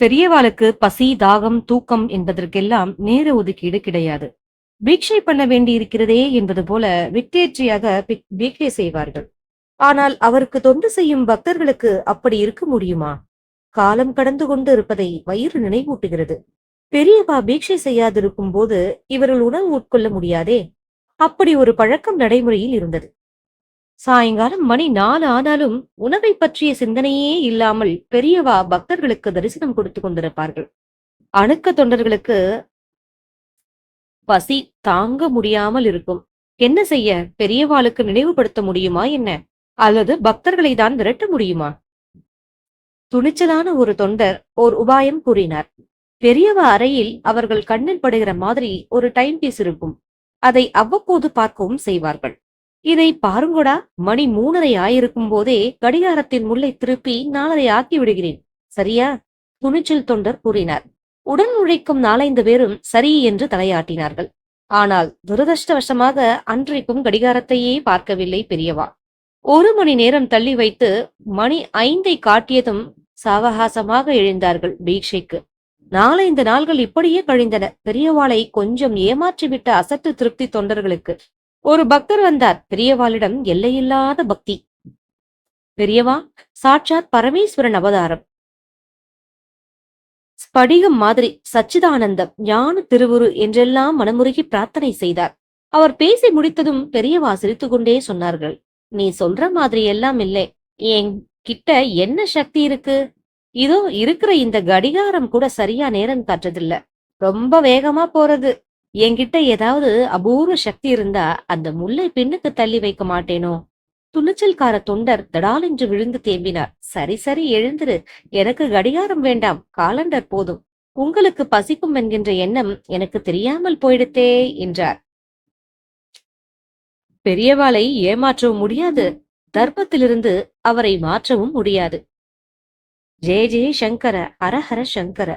பெரியவாளுக்கு பசி தாகம் தூக்கம் என்பதற்கெல்லாம் நேர ஒதுக்கீடு கிடையாது. பீட்சை பண்ண வேண்டி இருக்கிறதே என்பது போல விட்டேற்றியாக பீக்ஷை பீட்சை செய்வார்கள். ஆனால் அவருக்கு தொண்டு செய்யும் பக்தர்களுக்கு அப்படி இருக்க முடியுமா? காலம் கடந்து கொண்டு இருப்பதை வயிறு நினைவூட்டுகிறது. பெரியவா பீட்சை செய்யாதிருக்கும் போது இவர்கள் உணவு உட்கொள்ள முடியாதே? அப்படி ஒரு பழக்கம் நடைமுறையில் இருந்தது. சாயங்காலம் மணி நாலு ஆனாலும் உணவை பற்றிய சிந்தனையே இல்லாமல் பெரியவா பக்தர்களுக்கு தரிசனம் கொடுத்து கொண்டிருப்பார்கள். அணுக்க தொண்டர்களுக்கு பசி தாங்க முடியாமல் இருக்கும். என்ன செய்ய? பெரியவாளுக்கு நினைவுபடுத்த முடியுமா என்ன? அல்லது பக்தர்களை தான் விரட்ட முடியுமா? துணிச்சலான ஒரு தொண்டர் ஓர் உபாயம் கூறினார். பெரியவ அறையில் அவர்கள் கண்ணில் படுகிற மாதிரி ஒரு டைம் பீஸ் இருக்கும். அதை அவ்வப்போது பார்க்கவும் செய்வார்கள். இதை பாருங்கோடா. மணி மூணரை ஆயிருக்கும் போதே கடிகாரத்தின் முல்லை திருப்பி நாலரை ஆக்கி விடுகிறேன். சரியா? துணிச்சல் தொண்டர் கூறினார். உடன் உழைக்கும் நாலைந்து பேரும் சரி என்று தலையாட்டினார்கள். ஆனால் துரதிருஷ்டவசமாக அன்றைக்கும் கடிகாரத்தையே பார்க்கவில்லை பெரியவா. ஒரு மணி நேரம் தள்ளி வைத்து மணி ஐந்தை காட்டியதும் சாவகாசமாக எழுந்தார்கள் பீக்ஷைக்கு நாலைந்து நாள்கள் இப்படியே கழிந்தன. பெரியவாளை கொஞ்சம் ஏமாற்றிவிட்ட அசட்டு திருப்தி தொண்டர்களுக்கு ஒரு பக்தர் வந்தார். பெரியவாளிடம் எல்லையில்லாத பக்தி. பெரியவா சாட்சாத் பரமேஸ்வரன் அவதாரம். ஸ்படிகம் மாதிரி சச்சிதானந்தம் ஞான திருவுரு என்றெல்லாம் மனமுருகி பிரார்த்தனை செய்தார். அவர் பேசி முடித்ததும் பெரியவா சிரித்து கொண்டே சொன்னார்கள். நீ சொல்ற மாதிரி எல்லாம் இல்லை. என் கிட்ட என்ன சக்தி இருக்கு? இதோ இருக்கிற இந்த கடிகாரம் கூட சரியா நேரம் காட்டுறதில்ல ரொம்ப வேகமா போறது. என்கிட்ட ஏதாவது அபூர்வ சக்தி இருந்தா அந்த முல்லை பின்னுக்கு தள்ளி வைக்க மாட்டேனோ? துணிச்சல்கார தொண்டர் தடாலென்று விழுந்து தேம்பினார். சரி சரி எழுந்திரு. எனக்கு கடிகாரம் வேண்டாம். காலண்டர் போதும். உங்களுக்கு பசிக்கும் என்கின்ற எண்ணம் எனக்கு தெரியாமல் போயிடுத்தே என்றார். பெரியவாளை ஏமாற்றவும் முடியாது. தர்ப்பத்திலிருந்து அவரை மாற்றவும் முடியாது. ஜெய ஜெய சங்கர ஹரஹர சங்கர.